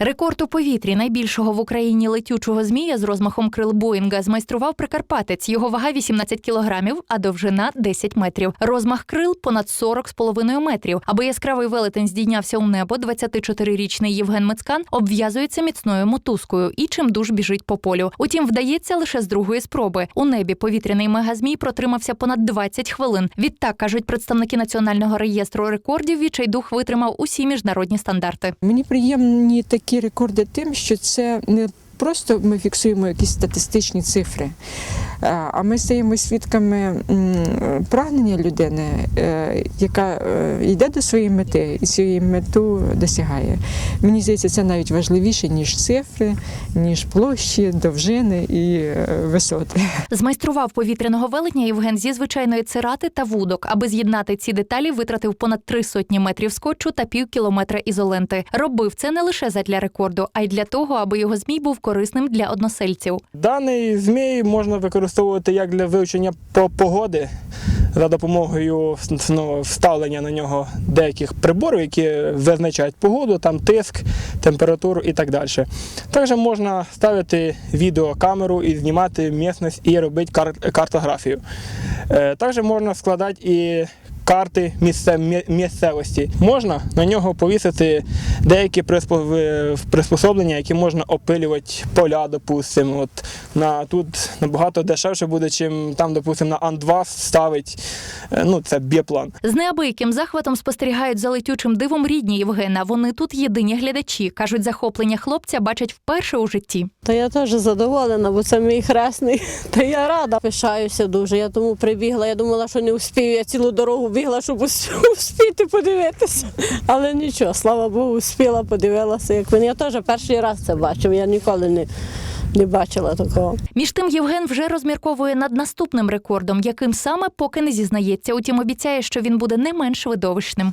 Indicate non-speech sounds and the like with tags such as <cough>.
Рекорд у повітрі найбільшого в Україні летючого змія з розмахом крил Боїнга змайстрував Прикарпатець. Його вага 18 кілограмів, а довжина 10 метрів. Розмах крил понад 40,5 метрів. Аби яскравий велетень здійнявся у небо, 24-річний Євген Мицкан обв'язується міцною мотузкою і чимдуж біжить по полю. Утім, вдається лише з другої спроби. У небі повітряний мегазмій протримався понад 20 хвилин. Відтак кажуть представники національного реєстру рекордів. Відчайдух витримав усі міжнародні стандарти. Мені приємні такі рекорди тим, що це не просто ми фіксуємо якісь статистичні цифри, а ми стаємо свідками прагнення людини, е, яка е, йде до своєї мети і свою мету досягає. Мені здається, це навіть важливіше, ніж цифри, ніж площі, довжини і е, висоти. Змайстрував повітряного велетня Євген зі звичайної цирати та вудок. Аби з'єднати ці деталі, витратив понад три сотні метрів скотчу та пів кілометра ізоленти. Робив це не лише задля рекорду, а й для того, аби його змій був корисним для односельців. Даний змій можна використовувати як для вивчення по- погоди за допомогою ну, вставлення на нього деяких приборів, які визначають погоду, там тиск, температуру і так далі. Також можна ставити відеокамеру і знімати місцевість і робити кар- картографію. Е, Також можна складати і карти місце- місцевості. Можна на нього повісити деякі приспо- приспособлення, які можна опилювати поля, допустимо. От на тут набагато дешевше буде, чим там, допустимо, на Ан-2 ставить. Е, Ну, це біоплан. З неабияким захватом спостерігають за летючим дивом рідні Євгена. Вони тут єдині глядачі. кажуть, захоплення хлопця бачать вперше у житті. Та я теж задоволена, бо це мій хресний. <laughs> Та я рада, пишаюся дуже. Я тому прибігла. Я думала, що не успію. Я цілу дорогу бігла, щоб <laughs> успіти подивитися. Але нічого, слава Богу, успіла, подивилася. Як він. Я теж перший раз це бачив. Я ніколи не, не бачила такого. Між тим Євген вже розмірковує над наступним рекордом, яким саме поки не зізнається. Утім, обіцяє, що він буде не менш видовищним.